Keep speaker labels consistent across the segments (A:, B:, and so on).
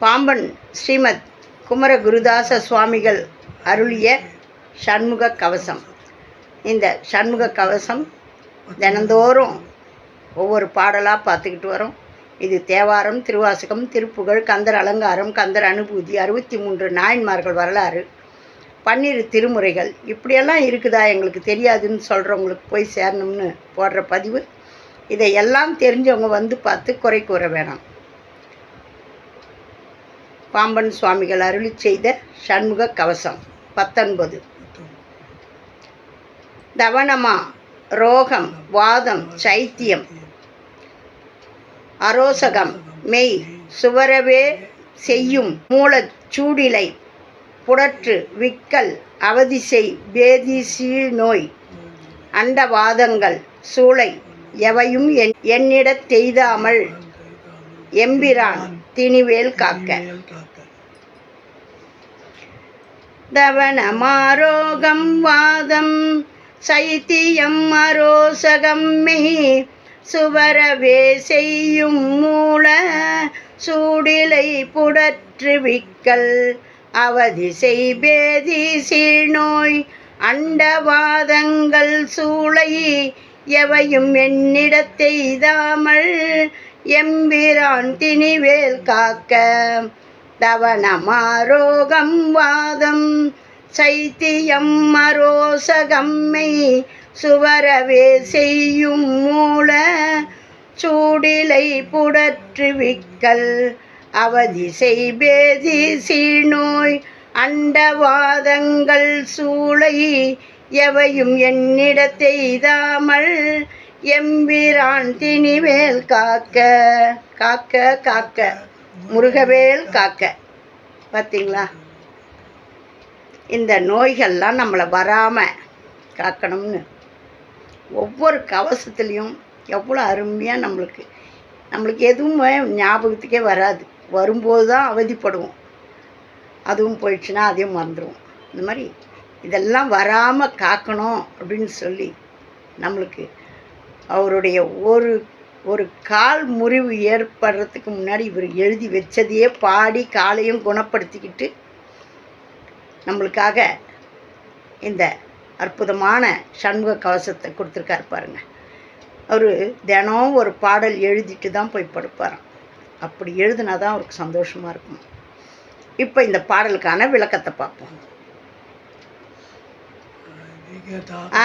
A: பாம்பன் ஸ்ரீமத் குமர குருதாச சுவாமிகள் அருளிய சண்முக கவசம். இந்த சண்முக கவசம் தினந்தோறும் ஒவ்வொரு பாடலாக பார்த்துக்கிட்டு வரோம். இது தேவாரம் திருவாசகம் திருப்புகழ் கந்தர் அலங்காரம் கந்தர் அனுபூதி அறுபத்தி மூன்று நாயன்மார்கள் வரலாறு பன்னிரு திருமுறைகள். இப்படியெல்லாம் இருக்குதா எங்களுக்கு தெரியாதுன்னு சொல்கிறவங்களுக்கு போய் சேரணும்னு போடுற பதிவு. இதையெல்லாம் தெரிஞ்சவங்க வந்து பார்த்து குறை கூற வேணாம். பாம்பன் சுவாமிகள் அருளி செய்த சண்முக கவசம் பத்தொன்பது. தவனமா ரோகம் வாதம் சைத்தியம் அரோசகம் மெய் சுவரவே செய்யும் மூலச் சூடிலை புடற்று விக்கல் அவதிசை பேதிசி நோய் அண்டவாதங்கள் சூளை எவையும் என் என்னிடத் தெய்தாமல் எம்பிரான் திணிவேல் காக்க. தவனமாரோகம் வாதம். சைத்தியம் அரோசகம் மெய் சுவரவே செய்யும் மூல சூடிலை புடற்றுவிக்கல். அவதி செய்பேதி சீழ்நோய். அண்டவாதங்கள் சூளை எவையும் என்னிடத்தெய்தாமல் எம்பிரான் திணிவேல் காக்க. தவனமாரோகம் வாதம். சைத்தியம் மரோசகம்மை சுவரவே செய்யும் மூல சூடிலை புடற்றுவிக்கல். அவதி செய்பேதி சீநோய் அண்டவாதங்கள் சூளை எவையும் என்னிடத்தெய்தாமல் எம்பிரான் திணிவேல். காக்க காக்க காக்க. முருகவேல் காக்க. பார்த்தீங்களா இந்த நோய்கள்லாம் நம்மளை வராமல் காக்கணும்னு. ஒவ்வொரு கவசத்துலேயும் எவ்வளோ அருமையாக நம்மளுக்கு நம்மளுக்கு எதுவுமே ஞாபகத்துக்கே வராது. வரும்போது தான் அவதிப்படுவோம். அதுவும் போயிடுச்சுன்னா அதையும் மறந்துடுவோம். இந்த மாதிரி இதெல்லாம் வராமல் காக்கணும் அப்படின்னு சொல்லி நம்மளுக்கு அவருடைய ஒரு ஒரு கால் முறிவு ஏற்படுறதுக்கு முன்னாடி இவர் எழுதி வச்சதையே பாடி காலையும் குணப்படுத்திக்கிட்டு நம்மளுக்காக இந்த அற்புதமான சண்முக கவசத்தை கொடுத்துருக்காரு பாருங்க. அவர் தினம் ஒரு பாடல் எழுதிட்டு தான் போய் படுப்பாராம். அப்படி எழுதுனா தான் அவருக்கு சந்தோஷமாக இருக்கும். இப்போ இந்த பாடலுக்கான விளக்கத்தை பார்ப்போம்.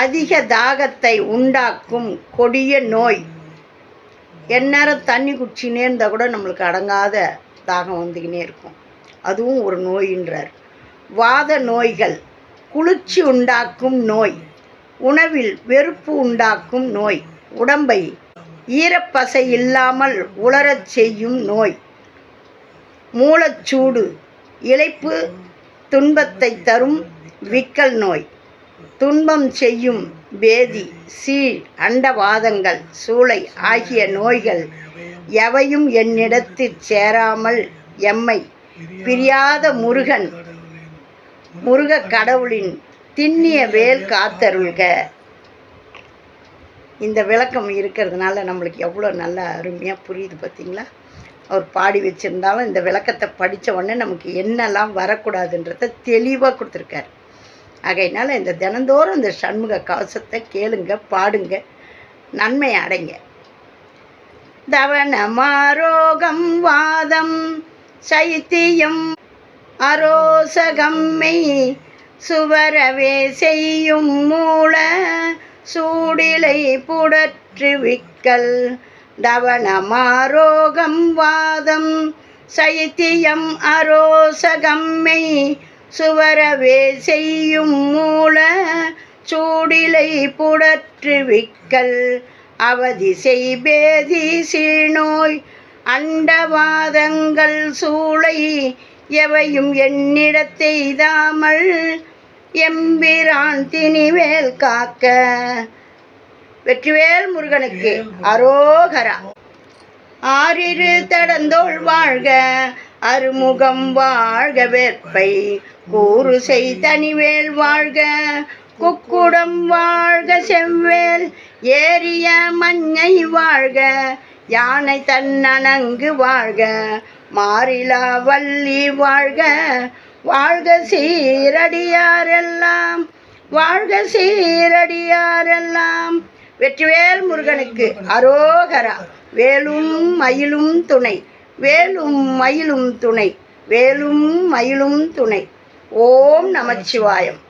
A: அதிக தாகத்தை உண்டாக்கும் கொடிய நோய் எந்நேரம் தண்ணி குடிச்சினே இருந்தால் கூட நம்மளுக்கு அடங்காத தாகம் வந்துக்கினே இருக்கும். அதுவும் ஒரு நோயின்றார். வாத நோய்கள் குளிர்ச்சி உண்டாக்கும் நோய் உணவில் வெறுப்பு உண்டாக்கும் நோய் உடம்பை ஈரப்பசை இல்லாமல் உலரச் செய்யும் நோய் மூலச்சூடு இழைப்பு துன்பத்தை தரும் விக்கல் நோய் துன்பம் செய்யும் பேதி சீழ் அண்டவாதங்கள் சூளை ஆகிய நோய்கள் எவையும் என்னிடத்தில் சேராமல் எம்மை பிரியாத முருகன் முருக கடவுளின் திண்ணிய வேல் காத்தருள்க. இந்த விளக்கம் இருக்கிறதுனால நம்மளுக்கு எவ்வளோ நல்லா அருமையாக புரியுது பார்த்தீங்களா? அவர் பாடி வச்சுருந்தாலும் இந்த விளக்கத்தை படித்த உடனே நமக்கு என்னெல்லாம் வரக்கூடாதுன்றத தெளிவாக கொடுத்துருக்காரு. ஆகையினால இந்த தினந்தோறும் இந்த சண்முக கவசத்தை கேளுங்க பாடுங்க நன்மை அடைங்க. தவனமாரோகம் வாதம் சைத்தியம் அரோசகம்மை சுவரவே செய்யும் மூல சூடிலை புடற்று விக்கல். தவனமாரோகம் வாதம் சைத்தியம் அரோசகம்மை சுவரவே செய்யும் சூடிலை புடற்று விக்கல் அவதி செய்பேதி சீழ்நோய் அண்டவாதங்கள் சூளை எவையும் என்னிடத்தெய்தாமல் எம்பிரான் திணிவேல் காக்க. வெற்றிவேல் முருகனுக்கு அரோகரா. ஆறிரு தடந்தோள் வாழ்க அருமுகம் வாழ்க வேற்பை கூறு செய் தனிவேல் வாழ்க. குக்குடம் வாழ்க செவ்வேல் ஏரிய மஞ்சை வாழ்க யானை தன்னணங்கு வாழ்க மாறிலா வள்ளி வாழ்க. வாழ்க சீரடியாரெல்லாம் வாழ்க சீரடியாரெல்லாம். வெற்றிவேல் முருகனுக்கு அரோகரா வேலும் மயிலும் துணை வேலும் மயிலும் துணை வேலும் மயிலும் துணை. ஓம் நமச்சிவாயம்.